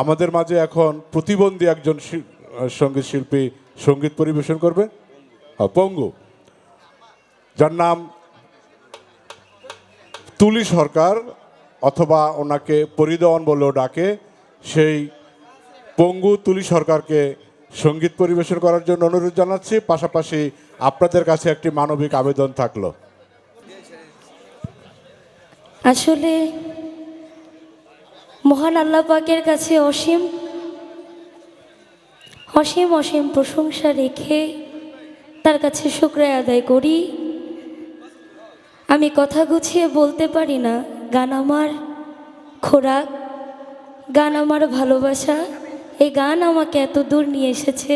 আমাদের মাঝে এখন প্রতিবন্ধী একজন সংগীত শিল্পী সংগীত পরিবেশন করবে। পঙ্গু। যার নাম তুলি সরকার, অথবা ওনাকে পরিদওয়ান বলেও ডাকে। সেই পঙ্গু তুলি সরকারকে সংগীত পরিবেশন করার জন্য অনুরোধ জানাচ্ছি। পাশাপাশি আপনাদের কাছে একটি মানবিক আবেদন থাকল। আসলে মহান আল্লাহ পাকের কাছে অসীম অসীম অসীম প্রশংসা রেখে তার কাছে শুক্রায় আদায় করি। আমি কথা গুছিয়ে বলতে পারি না, গান আমার খোরাক, গান আমার ভালোবাসা, এই গান আমাকে এত দূর নিয়ে এসেছে।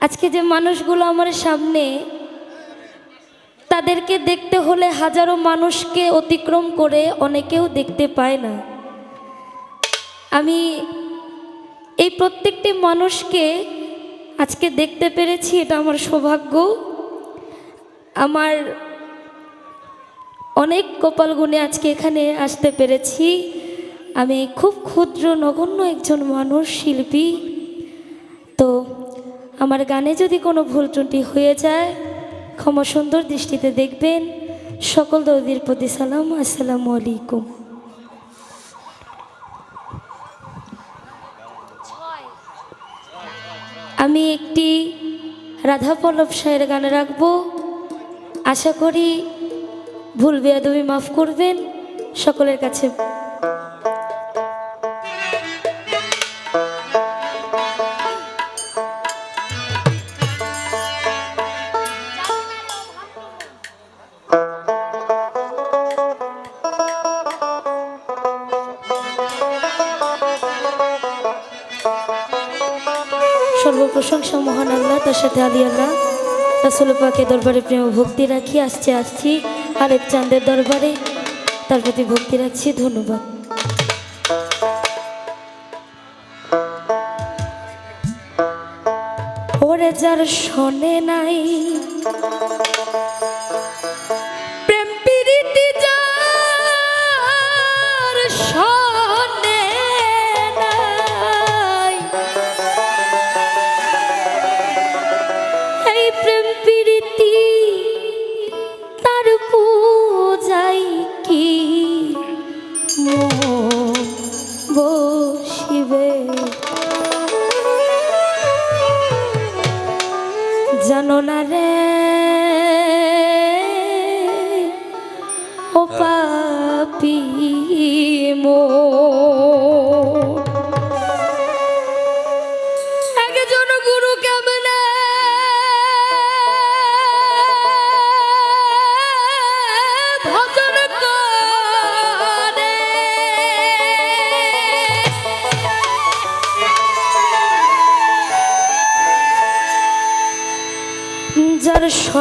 আজকে যে মানুষগুলো আমার সামনে, তাদেরকে দেখতে হলে হাজারো মানুষকে অতিক্রম করে অনেকেও দেখতে পায় না। আমি এই প্রত্যেকটি মানুষকে আজকে দেখতে পেরেছি, এটা আমার সৌভাগ্য। আমার অনেক কপাল গুণে আজকে এখানে আসতে পেরেছি। আমি খুব ক্ষুদ্র, নগণ্য একজন মানুষ, শিল্পী। তো আমার গানে যদি কোনো ভুল ত্রুটি হয়ে যায়, ক্ষমা সুন্দর দৃষ্টিতে দেখবেন। সকল দৌদির প্রতি সালাম, আসসালামু আলাইকুম। আমি একটি রাধা পল্লব সাহের গান রাখব। আশা করি ভুল বেয়াদবি মাফ করবেন। সকলের কাছে সাথে আলী আল্লাহ রাসুল পাকে দরবারে প্রেম ভক্তি রাখি, আসছে, আসছি। আরেক চাঁদের দরবারে তার প্রতি ভক্তি রাখছি, ধন্যবাদ। ওরে যার শোনে নাই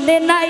যার শোনে নাই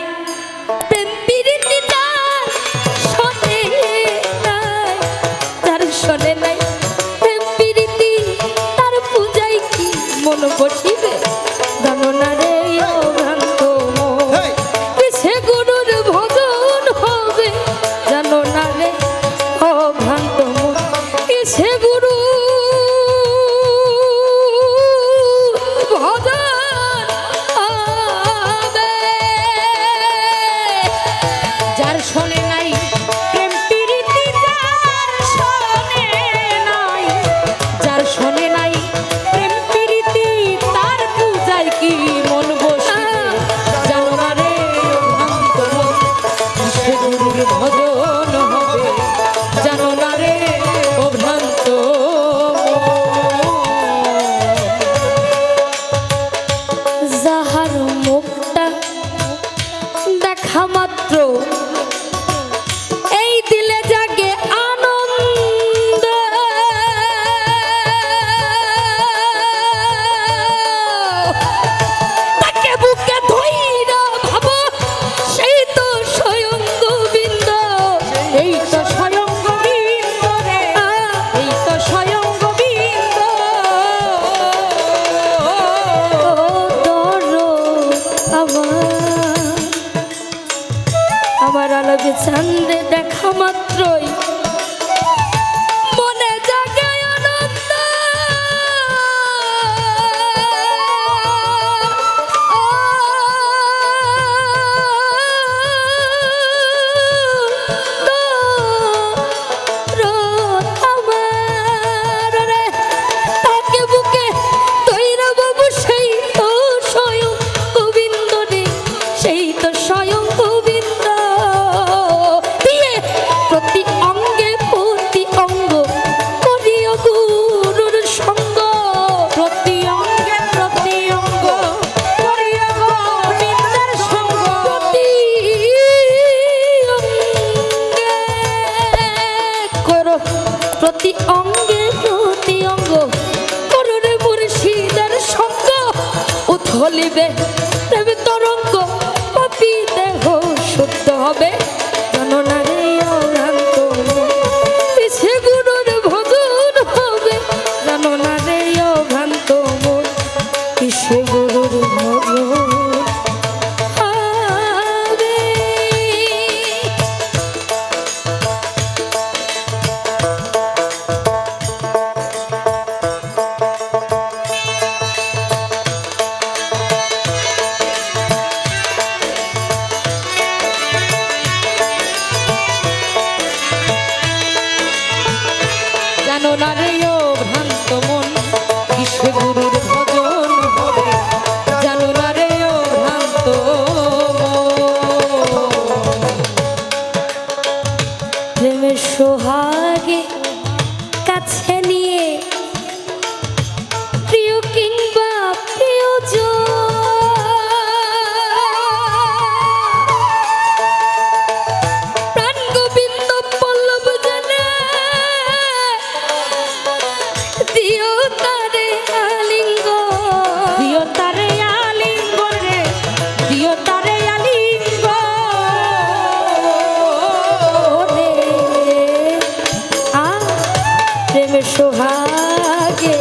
সোহাগে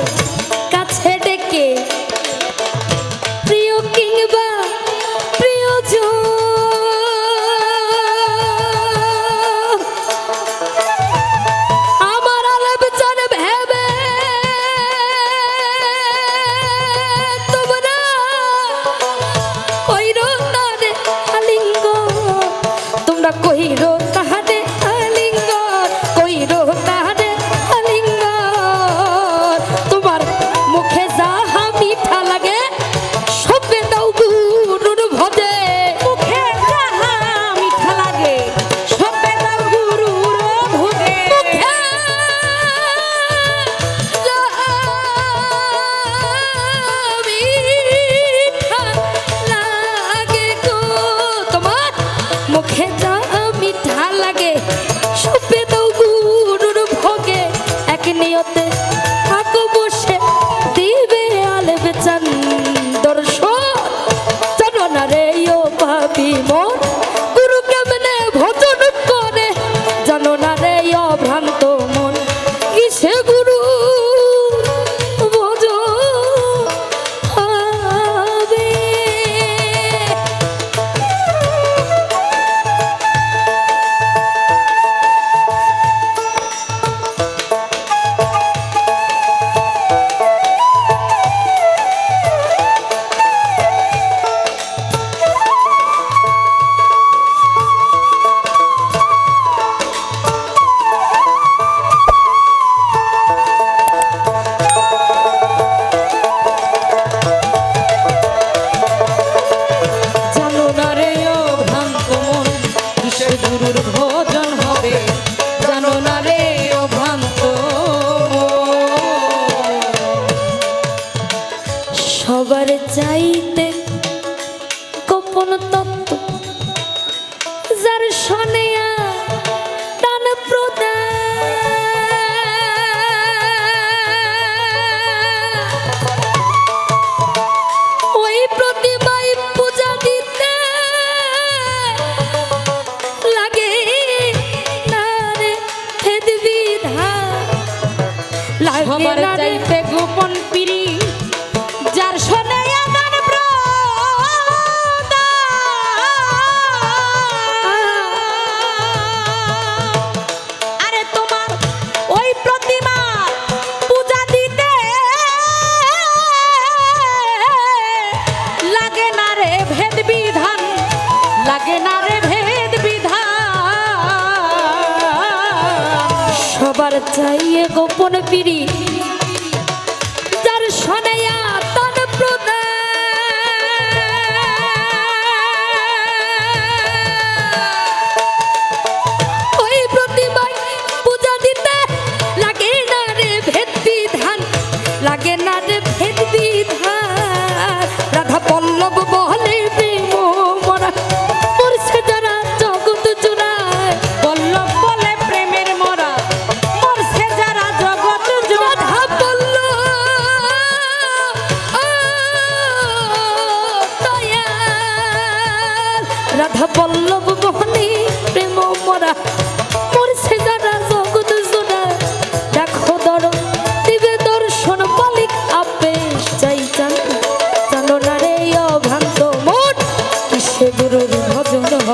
행복해.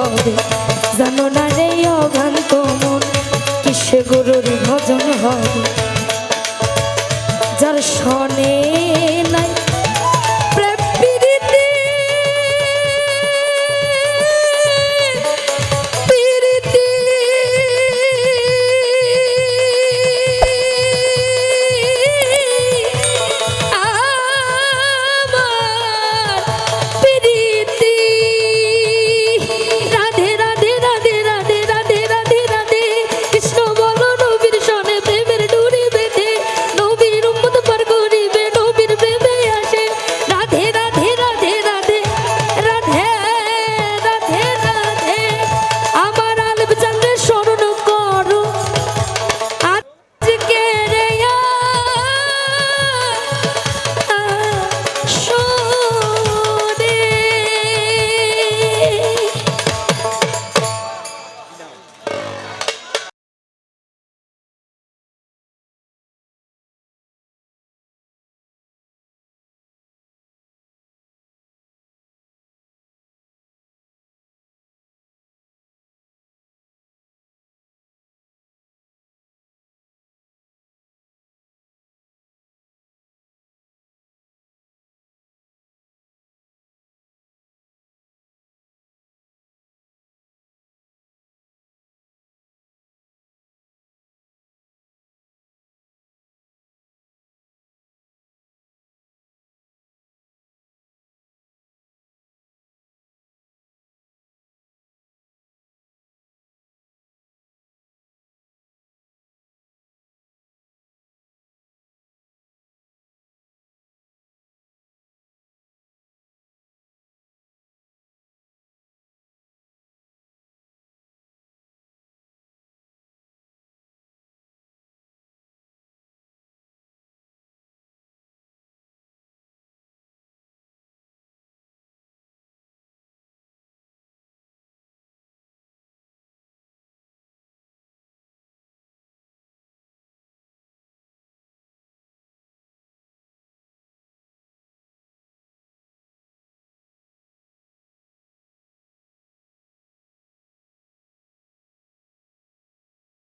হবে। জানো না কিসে গুরুর ভজন হবে? যার স্বনে